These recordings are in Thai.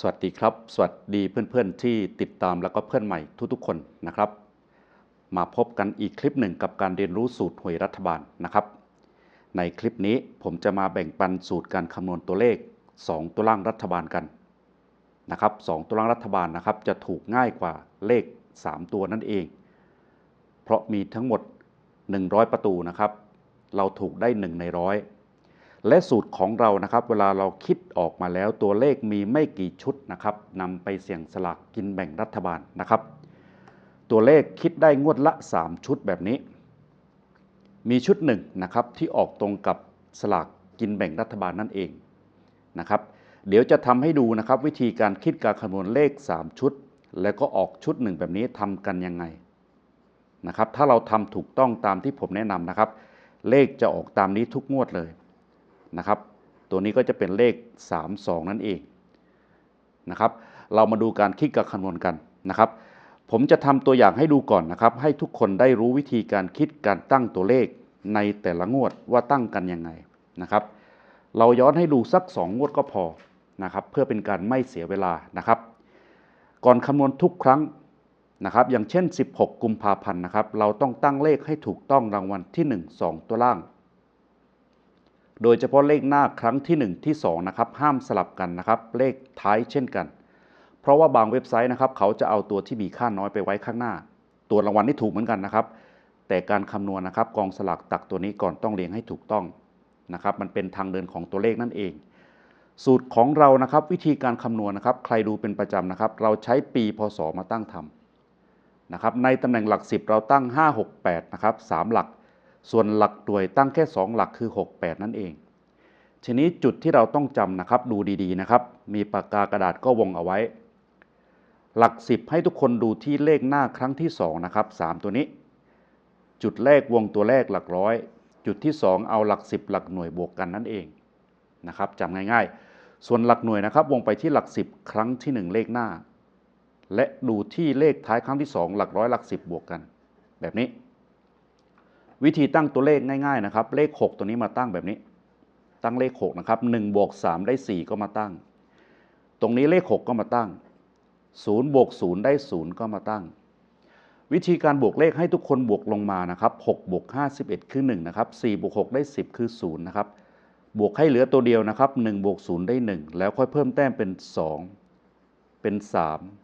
สวัสดีครับ สวัสดีเพื่อนๆที่ติดตามแล้วก็เพื่อนใหม่ทุกๆคนนะครับ มาพบกันอีกคลิปหนึ่งกับการเรียนรู้สูตรหวยรัฐบาลนะครับ ในคลิปนี้ผมจะมาแบ่งปันสูตรการคำนวณตัวเลข 2 ตัวล่างรัฐบาลกันนะครับสองตัวล่างรัฐบาลนะครับจะถูกง่ายกว่าเลข 3 ตัวนั่นเอง เพราะมีทั้งหมด 100 ประตูนะครับ เราถูกได้ 1 ในร้อย และสูตรของเรานะครับ เวลาเราคิดออกมาแล้วตัวเลขมีไม่กี่ชุดนะครับนำไปเสี่ยงสลากกินแบ่งรัฐบาลนะครับ ตัวเลขคิดได้งวดละ 3 ชุดแบบนี้ มีชุดหนึ่งนะครับที่ออกตรงกับสลากกินแบ่งรัฐบาลนั่นเองนะครับ เดี๋ยวจะทำให้ดูนะครับ วิธีการคิดการคำนวณเลข 3 ชุด แล้วก็ออกชุดหนึ่งแบบนี้ทำกันยังไงนะครับ ถ้าเราทำถูกต้องตามที่ผมแนะนำนะครับ เลขจะออกตามนี้ทุกงวดเลย นะครับ ตัวนี้ก็จะเป็นเลข 3 2 นั่นเองนะครับ เรามาดูการคิดการคำนวณกันนะครับ ผมจะทำตัวอย่างให้ดูก่อนนะครับ ให้ทุกคนได้รู้วิธีการคิดการตั้งตัวเลขในแต่ละงวดว่าตั้งกันยังไงนะครับ เราย้อนให้ดูสัก 2 งวดก็พอนะครับ เพื่อเป็นการไม่เสียเวลานะครับ ก่อนคำนวณทุกครั้งนะครับ อย่างเช่น 16 กุมภาพันธ์นะครับ เราต้องตั้งเลขให้ถูกต้องรางวัลที่ 1 2 ตัวล่าง โดยเฉพาะเลขหน้าครั้งที่ 1 ที่2นะครับห้ามสลับกันนะครับ เลขท้ายเช่นกัน เพราะว่าบางเว็บไซต์นะครับ เขาจะเอาตัวที่มีค่าน้อยไปไว้ข้างหน้า ตัวรางวัลนี่ถูกเหมือนกันนะครับ แต่การคำนวณนะครับ กองสลากตักตัวนี้ก่อนต้องเรียงให้ถูกต้องนะครับ มันเป็นทางเดินของตัวเลขนั่นเอง สูตรของเรานะครับ วิธีการคำนวณนะครับ ใครดูเป็นประจำนะครับ เราใช้ปีพศมาตั้งทำนะครับ ในตำแหน่งหลัก 10 เราตั้ง 5 6 8นะครับ3หลัก ส่วนหลักหน่วยตั้งแค่ 2 หลักคือ 6 8 นั่นเอง ทีนี้จุดที่เราต้องจำนะครับ ดูดีๆนะครับ มีปากกากระดาษก็วงเอาไว้ หลัก 10 ให้ทุกคนดูที่เลขหน้าครั้งที่ 2 นะครับ 3 ตัวนี้ จุดแรกวงตัวแรกหลักร้อย จุดที่ 2 เอาหลัก 10 หลักหน่วยบวกกันนั่นเองนะครับจำง่ายๆ ส่วนหลักหน่วยนะครับ วงไปที่หลัก 10 ครั้งที่ 1 เลขหน้า และดูที่เลขท้ายครั้งที่ 2 หลักร้อยหลัก 10 บวกกัน แบบนี้ วิธีตั้งตัวเลขง่ายๆนะครับ เลข 6 ตัวนี้มาตั้งแบบนี้ ตั้งเลข 6 นะครับ1บวก3ได้ 4 ก็มาตั้ง ตรงนี้เลข 6 ก็มาตั้ง0บวก0ได้ 0 ก็มาตั้ง วิธีการบวกเลขให้ทุกคนบวกลงมานะครับ6บวก5 11 คือ 1 นะครับ4บวก6ได้ 10 คือ 0 นะครับ บวกให้เหลือตัวเดียวนะครับ1บวก0ได้ 1 แล้วค่อยเพิ่มแต้มเป็น 2 เป็น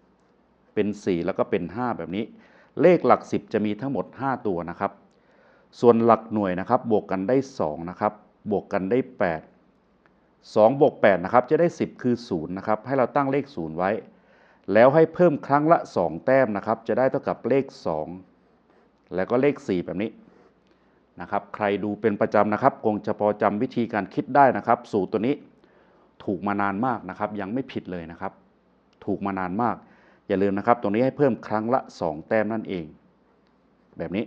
3 เป็น 4 แล้วก็เป็น 5 แบบนี้ เลขหลัก 10 จะมีทั้งหมด 5 ตัวนะครับ ส่วนหลักหน่วยนะครับ บวกกันได้2นะครับบวกกันได้ 8 2บวก8นะครับจะได้ 10 คือ0นะครับให้เราตั้งเลข 0 ไว้ แล้วให้เพิ่มครั้งละ 2 แต้มนะครับ จะได้เท่ากับเลข 2 แล้วก็เลข 4 แบบนี้นะครับใครดูเป็นประจำนะครับ คงจะพอจำวิธีการคิดได้นะครับ สูตรตัวนี้ถูกมานานมากนะครับ ยังไม่ผิดเลยนะครับ ถูกมานานมาก อย่าลืมนะครับ ตรงนี้ให้เพิ่มครั้งละ 2 แต้มนั่นเอง แบบนี้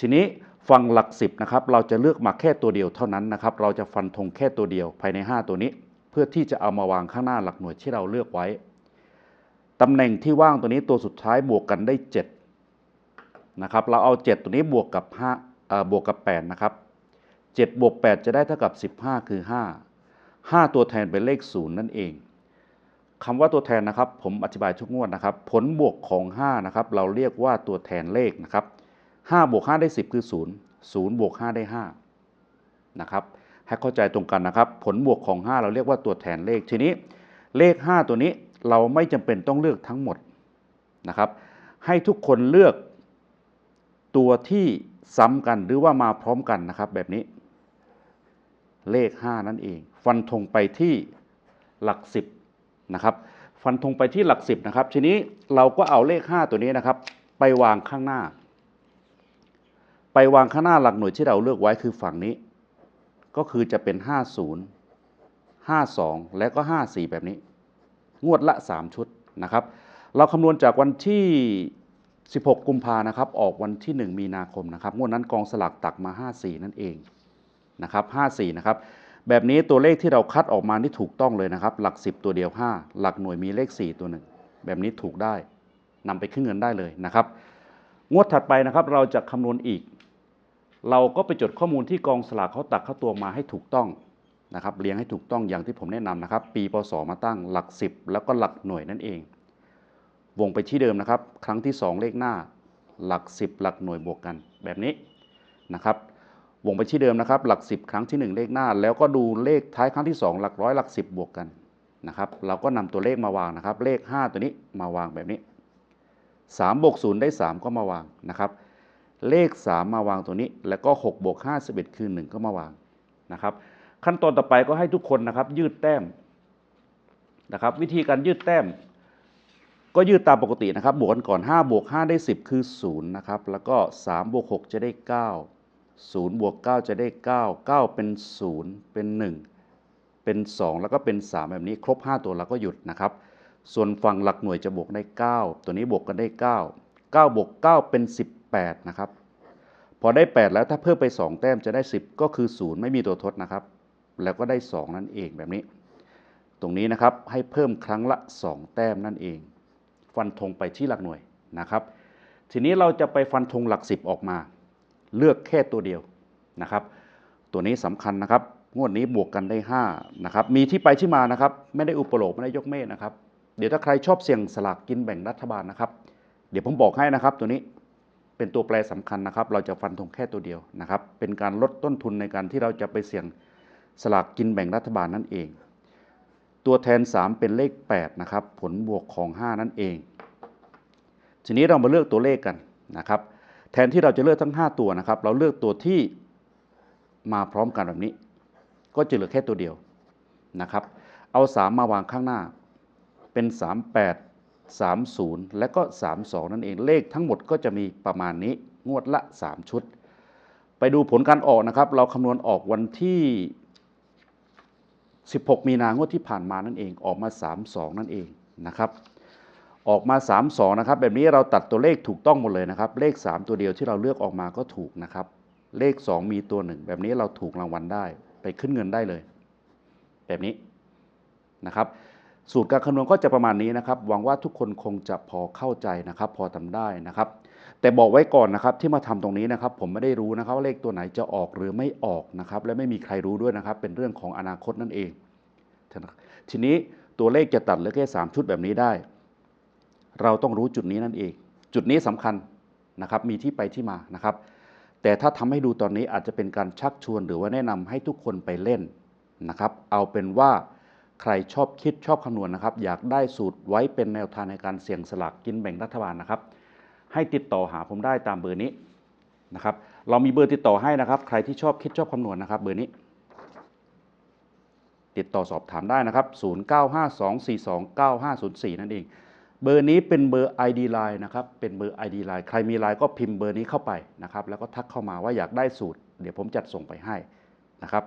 ทีนี้ ฟังหลัก10นะครับเราจะเลือกมาแค่ตัวเดียวเท่านั้นนะครับเราจะฟันธงแค่ตัวเดียวภายใน 5 ตัวนี้ เพื่อที่จะเอามาวางข้างหน้าหลักหน่วยที่เราเลือกไว้ตำแหน่งที่ว่างตัวนี้ตัวสุดท้ายบวกกันได้7นะครับเราเอา 7 ตัวนี้บวกกับ5เอ่อบวกกับ8นะครับ7บวก8จะได้เท่ากับ 15 คือ 5 5 ตัวแทนเป็นเลข 0 นั่นเองคำว่าตัวแทนนะครับ ผมอธิบายทุกงวดนะครับ ผลบวกของ5นะครับเราเรียกว่าตัวแทนเลขนะครับ 5บวก5ได้ 10 คือ 0 0บวก5ได้5นะครับให้เข้าใจตรงกันนะครับ ผลบวกของ 5 เราเรียกว่าตัวแทนเลขทีนี้ เลข 5 ตัวนี้เราไม่จำเป็นต้องเลือกทั้งหมดนะครับ ให้ทุกคนเลือกตัวที่ซ้ำกันหรือว่ามาพร้อมกันนะครับ แบบนี้ เลข 5 นั่นเอง ฟันธงไปที่หลัก 10นะครับ ฟันธงไปที่หลัก 10นะครับทีนี้เราก็เอาเลข 5 ตัวนี้นะครับ ไปวางข้างหน้า ไปวางข้างหน้าหลักหน่วยที่เราเลือกไว้คือฝั่งนี้ ก็คือจะเป็น 50 52 และก็ 54 แบบนี้ งวดละ 3 ชุดนะครับ เราคำนวณจากวันที่ 16 กุมภานะครับ ออกวันที่ 1 มีนาคมนะครับ งวดนั้นกองสลากตักมา 54 นั่นเองนะครับ 54 นะครับ แบบนี้ตัวเลขที่เราคัดออกมานี่ถูกต้องเลยนะครับ หลัก 10 ตัวเดียว 5 หลักหน่วยมีเลข 4 ตัวหนึ่ง แบบนี้ถูกได้นำไปขึ้นเงินได้เลยนะครับ งวดถัดไปนะครับ เราจะคำนวณอีก เราก็ไปจดข้อมูลที่กองสลากเขาตักเข้าตัวมาให้ถูกต้องนะครับเรียงให้ถูกต้องอย่างที่ผมแนะนำนะครับ ปีพศมาตั้งหลัก 10 แล้วก็หลักหน่วยนั่นเอง วงไปที่เดิมนะครับ ครั้งที่ 2 เลขหน้า หลัก 10 หลักหน่วยบวกกันแบบนี้นะครับ วงไปที่เดิมนะครับ หลัก 10 ครั้งที่ 1 เลขหน้า แล้วก็ดูเลขท้ายครั้งที่ 2 หลักร้อยหลัก 10 บวกกันนะครับ เราก็นำตัวเลขมาวางนะครับ เลข 5 ตัวนี้มาวางแบบนี้3บวก0ได้ 3 ก็มาวางนะครับ เลข 3 มาวางตัวนี้ แล้วก็6บวก5 11คือ 1 ก็มาวางนะครับ ขั้นตอนต่อไปก็ให้ทุกคนนะครับ ยืดแต้มนะครับ วิธีการยืดแต้ม ก็ยืดตามปกตินะครับ บวกกันก่อน5บวก5ได้ 10 คือ 0 นะครับ แล้วก็3บวก6จะได้ 9 0บวก9จะได้ 9 9 เป็น 0 เป็น 1 เป็น 2 แล้วก็เป็น 3 แบบนี้ครบ 5 ตัวเราก็หยุดนะครับส่วนฝั่งหลักหน่วยจะบวกได้ 9 ตัวนี้บวกกันได้ 9 9บวก9เป็น 8 นะครับ พอได้ 8 แล้วถ้าเพิ่มไป 2 แต้มจะได้ 10 ก็คือ 0 ไม่มีตัวทดนะครับ แล้วก็ได้ 2 นั่นเองแบบนี้ ตรงนี้นะครับให้เพิ่มครั้งละ 2 แต้มนั่นเอง ฟันธงไปที่หลักหน่วยนะครับ ทีนี้เราจะไปฟันธงหลัก 10 ออกมา เลือกแค่ตัวเดียวนะครับ ตัวนี้สำคัญนะครับ งวดนี้บวกกันได้5นะครับ มีที่ไปที่มานะครับ ไม่ได้อุปโลกไม่ได้ยกเมฆนะครับ เดี๋ยวถ้าใครชอบเสี่ยงสลากกินแบ่งรัฐบาลนะครับ เดี๋ยวผมบอกให้นะครับตัวนี้ เป็นตัวแปรสำคัญนะครับ เราจะฟันธงแค่ตัวเดียวนะครับ เป็นการลดต้นทุนในการที่เราจะไปเสี่ยงสลากกินแบ่งรัฐบาลนั่นเอง ตัวแทน 3 เป็นเลข8นะครับ ผลบวกของ 5 นั่นเอง ทีนี้เรามาเลือกตัวเลขกันนะครับ แทนที่เราจะเลือกทั้ง 5 ตัวนะครับ เราเลือกตัวที่มาพร้อมกันแบบนี้ ก็จะเหลือแค่ตัวเดียวนะครับ เอา 3 มาวางข้างหน้า เป็น 38 30 และก็ 32 นั่นเองเลขทั้งหมดก็จะมีประมาณนี้งวดละ 3 ชุด ไปดูผลการออกนะครับ เราคำนวณออกวันที่ 16 มีนางวดที่ผ่านมานั่นเองออกมา 32 นั่นเองนะครับออกมา 32 นะครับ แบบนี้เราตัดตัวเลขถูกต้องหมดเลยนะครับ เลข 3 ตัวเดียวที่เราเลือกออกมาก็ถูกนะครับ เลข 2 มีตัวหนึ่งแบบนี้เราถูกรางวัลได้ ไปขึ้นเงินได้เลย แบบนี้นะครับ สูตรการคำนวณก็จะประมาณนี้นะครับ หวังว่าทุกคนคงจะพอเข้าใจนะครับ พอทำได้นะครับ แต่บอกไว้ก่อนนะครับที่มาทำตรงนี้นะครับ ผมไม่ได้รู้นะครับว่าเลขตัวไหนจะออกหรือไม่ออกนะครับ และไม่มีใครรู้ด้วยนะครับ เป็นเรื่องของอนาคตนั่นเอง ทีนี้ตัวเลขจะตัดเหลือแค่ 3 ชุดแบบนี้ได้ เราต้องรู้จุดนี้นั่นเอง จุดนี้สำคัญนะครับ มีที่ไปที่มานะครับ แต่ถ้าทำให้ดูตอนนี้อาจจะเป็นการชักชวนหรือว่าแนะนำให้ทุกคนไปเล่นนะครับ เอาเป็นว่า ใครชอบคิดชอบคำนวณนะครับ อยากได้สูตรไว้เป็นแนวทางในการเสี่ยงสลากกินแบ่งรัฐบาลนะครับ ให้ติดต่อหาผมได้ตามเบอร์นี้นะครับ เรามีเบอร์ติดต่อให้นะครับ ใครที่ชอบคิดชอบคำนวณนะครับ เบอร์นี้ ติดต่อสอบถามได้นะครับ 0952429504 นั่นเอง เบอร์นี้เป็นเบอร์ ID Line นะครับ เป็นเบอร์ ID Line ใครมี Line ก็พิมพ์เบอร์นี้เข้าไปนะครับ แล้วก็ทักเข้ามาว่าอยากได้สูตร เดี๋ยวผมจัดส่งไปให้นะครับ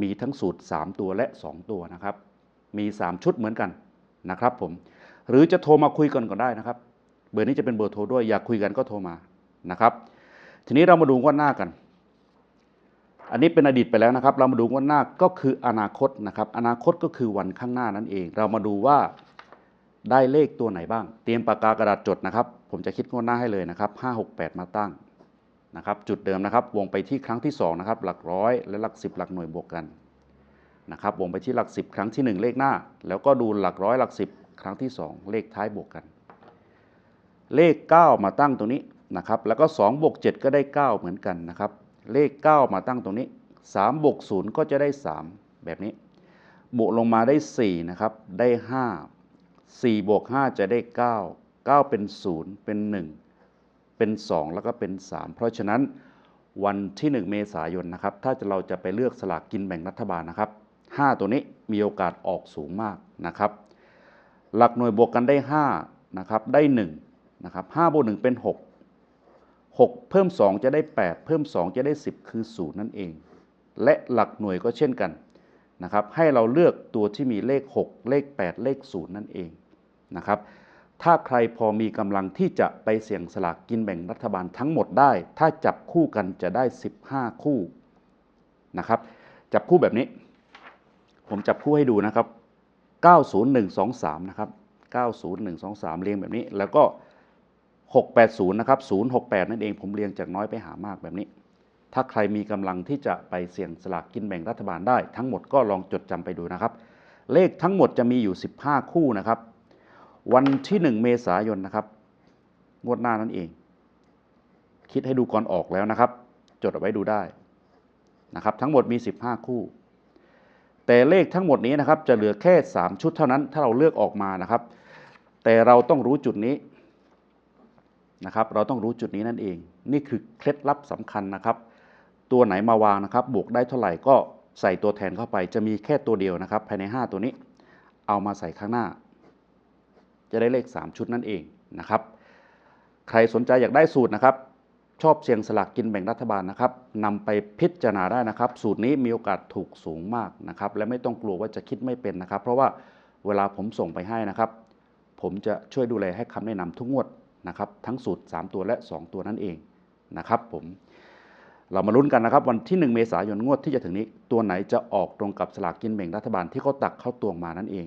มีทั้งสูตร 3 ตัวและ 2 ตัวนะครับ มี 3 ชุดเหมือนกันนะครับผมหรือจะโทรมาคุยกันก่อนได้นะครับ เบอร์นี้จะเป็นเบอร์โทรด้วยอยากคุยกันก็โทรมานะครับ ทีนี้เรามาดูงวดหน้ากัน อันนี้เป็นอดีตไปแล้วนะครับ เรามาดูงวดหน้าก็คืออนาคตนะครับ อนาคตก็คือวันข้างหน้านั่นเอง เรามาดูว่าได้เลขตัวไหนบ้าง เตรียมปากกากระดาษจดนะครับ ผมจะคิดงวดหน้าให้เลยนะครับ5 6 8 มาตั้งนะครับ จุดเดิมนะครับ วงไปที่ครั้งที่2นะครับหลักร้อยและหลัก 10 หลักหน่วยบวกกัน นะครับวงไปที่หลัก 10 ครั้งที่ 1 เลขหน้า แล้วก็ดูหลักร้อยหลัก 10 ครั้งที่ 2 เลขท้ายบวกกัน เลข 9 มาตั้งตรงนี้นะครับ แล้วก็2บวก7ก็ได้ 9 เหมือนกันนะครับ เลข 9 มาตั้งตรงนี้3บวก0ก็จะได้ 3 แบบนี้ บวกลงมาได้4นะครับ ได้ 5 4บวก5จะได้ 9 9 เป็น 0 เป็น 1 เป็น 2 แล้วก็เป็น 3 เพราะฉะนั้นวันที่ 1 เมษายนนะครับ ถ้าจะเราจะไปเลือกสลากกินแบ่งรัฐบาลนะครับ 5 ตัวนี้มีโอกาสออกสูงมากนะครับ หลักหน่วยบวกกันได้5นะครับได้1นะครับ5บวก1เป็น 6 6 เพิ่ม 2 จะได้ 8 เพิ่ม 2 จะได้ 10 คือ 0 นั่นเอง และหลักหน่วยก็เช่นกันนะครับให้เราเลือกตัวที่มีเลข 6 เลข 8 เลข 0 นั่นเองนะครับถ้าใครพอมีกำลังที่จะไปเสี่ยงสลากกินแบ่งรัฐบาลทั้งหมดได้ ถ้าจับคู่กันจะได้ 15 คู่นะครับ จับคู่แบบนี้ ผมจับคู่ให้ดูนะครับ 90123 นะครับ 90123 เรียงแบบนี้ แล้วก็ 680 นะครับ 068 นั่นเอง ผมเรียงจากน้อยไปหามากแบบนี้ ถ้าใครมีกำลังที่จะไปเสี่ยงสลากกินแบ่งรัฐบาลได้ ทั้งหมดก็ลองจดจำไปดูนะครับ เลขทั้งหมดจะมีอยู่ 15 คู่นะครับ วันที่ 1 เมษายนนะครับ งวดหน้านั่นเอง คิดให้ดูก่อนออกแล้วนะครับ จดเอาไว้ดูได้นะครับ ทั้งหมดมี 15 คู่ แต่เลขทั้งหมดนี้นะครับจะเหลือแค่ 3 ชุดเท่านั้นถ้าเราเลือกออกมานะครับ แต่เราต้องรู้จุดนี้นะครับเราต้องรู้จุดนี้นั่นเอง นี่คือเคล็ดลับสำคัญนะครับ ตัวไหนมาวางนะครับ บวกได้เท่าไหร่ก็ใส่ตัวแทนเข้าไป จะมีแค่ตัวเดียวนะครับ ภายใน 5 ตัวนี้ เอามาใส่ข้างหน้า จะได้เลข 3 ชุดนั่นเองนะครับ ใครสนใจอยากได้สูตรนะครับ ชอบเสี่ยงสลากกินแบ่งรัฐบาลนะครับนำไปพิจารณาได้นะครับ สูตรนี้มีโอกาสถูกสูงมากนะครับ และไม่ต้องกลัวว่าจะคิดไม่เป็นนะครับ เพราะว่าเวลาผมส่งไปให้นะครับ ผมจะช่วยดูแลให้คำแนะนำทุกงวดนะครับ ทั้งสูตร 3 ตัวและ 2 ตัวนั่นเองนะครับ ผม เรามาลุ้นกันนะครับ วันที่ 1 เมษายนงวดที่จะถึงนี้ ตัวไหนจะออกตรงกับสลากกินแบ่งรัฐบาลที่เขาตักเข้าตวงมานั่นเอง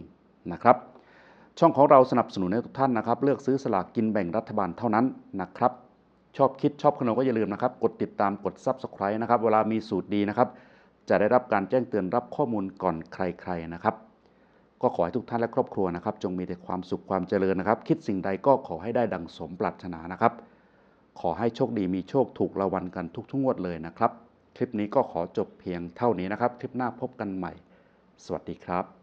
นะครับ ช่องของเราสนับสนุนให้ทุกท่านนะครับ เลือกซื้อสลากกินแบ่งรัฐบาลเท่านั้นนะครับ ชอบคิดชอบขนมก็อย่าลืมนะครับ กดติดตามกด Subscribe นะครับ เวลามีสูตรดีนะครับ จะได้รับการแจ้งเตือนรับข้อมูลก่อนใครๆนะครับ ก็ขอให้ทุกท่านและครอบครัวนะครับ จงมีแต่ความสุขความเจริญนะครับ คิดสิ่งใดก็ขอให้ได้ดังสมปรารถนานะครับ ขอให้โชคดีมีโชคถูกรางวัลกันทุกๆงวดเลยนะครับ คลิปนี้ก็ขอจบเพียงเท่านี้นะครับ คลิปหน้าพบกันใหม่ สวัสดีครับ